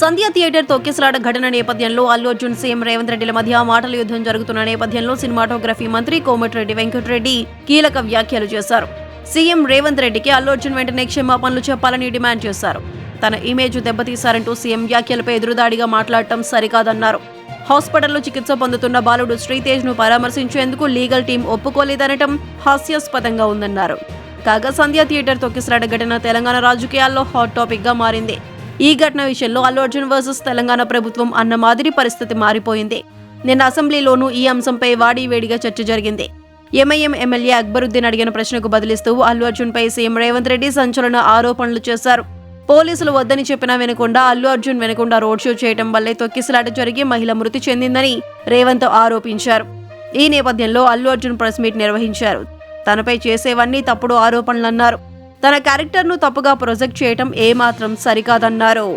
సంధ్య theatre తొక్కిసలాట ఘటన నేపథ్యంలో అల్లు అర్జున్ సీఎం రేవంత్ రెడ్డిల మధ్య మాటల యుద్ధం జరుగుతున్న నేపథ్యంలో సినిమాటోగ్రఫీ మంత్రి కోమటిరెడ్డి వెంకటరెడ్డి కీలక వ్యాఖ్యలు చేశారు. సీఎం రేవంత్ రెడ్డికి అల్లు అర్జున్ వెంటనే క్షమాపణలు చెప్పాలని డిమాండ్ చేశారు. తన ఇమేజ్ దెబ్బతీశారంటూ సీఎం వ్యాఖ్యలపై ఎదురుదాడిగా మాట్లాడటం సరికాదన్నారు. హాస్పిటల్లో చికిత్స పొందుతున్న బాలుడు శ్రీతేజ్ను పరామర్శించేందుకు లీగల్ టీం ఒప్పుకోలేదనటం హాస్యాస్పదంగా ఉందన్నారు. కాగా సంధ్యా థియేటర్ తొక్కిసలాట ఘటన తెలంగాణ రాజకీయాల్లో హాట్ టాపిక్గా మారింది. ఈ ఘటన విషయంలో అల్లు అర్జున్ వర్సెస్ తెలంగాణ ప్రభుత్వం అన్న మాదిరి పరిస్థితి మారిపోయింది. నిన్న అసెంబ్లీలోనూ ఈ అంశంపై వాడివేడిగా చర్చ జరిగింది. ఎంఐఎం ఎమ్మెల్యే అక్బరుద్దీన్ అడిగిన ప్రశ్నకు బదిలిస్తూ అల్లు అర్జున్పై సీఎం రేవంత్ రెడ్డి సంచలన ఆరోపణలు చేశారు. పోలీసులు వద్దని చెప్పినా వినకుండా అల్లు అర్జున్ వినకుండా రోడ్ షో చేయడం వల్లే తొక్కిసలాట జరిగి మహిళ మృతి చెందిందని రేవంత్ ఆరోపించారు. ఈ నేపథ్యంలో అల్లు అర్జున్ ప్రెస్ మీట్ నిర్వహించారు. తనపై చేసేవన్నీ తప్పుడు ఆరోపణలన్నారు. తన క్యారెక్టర్ను తప్పుగా ప్రొజెక్ట్ చేయటం ఏమాత్రం సరికాదన్నారు.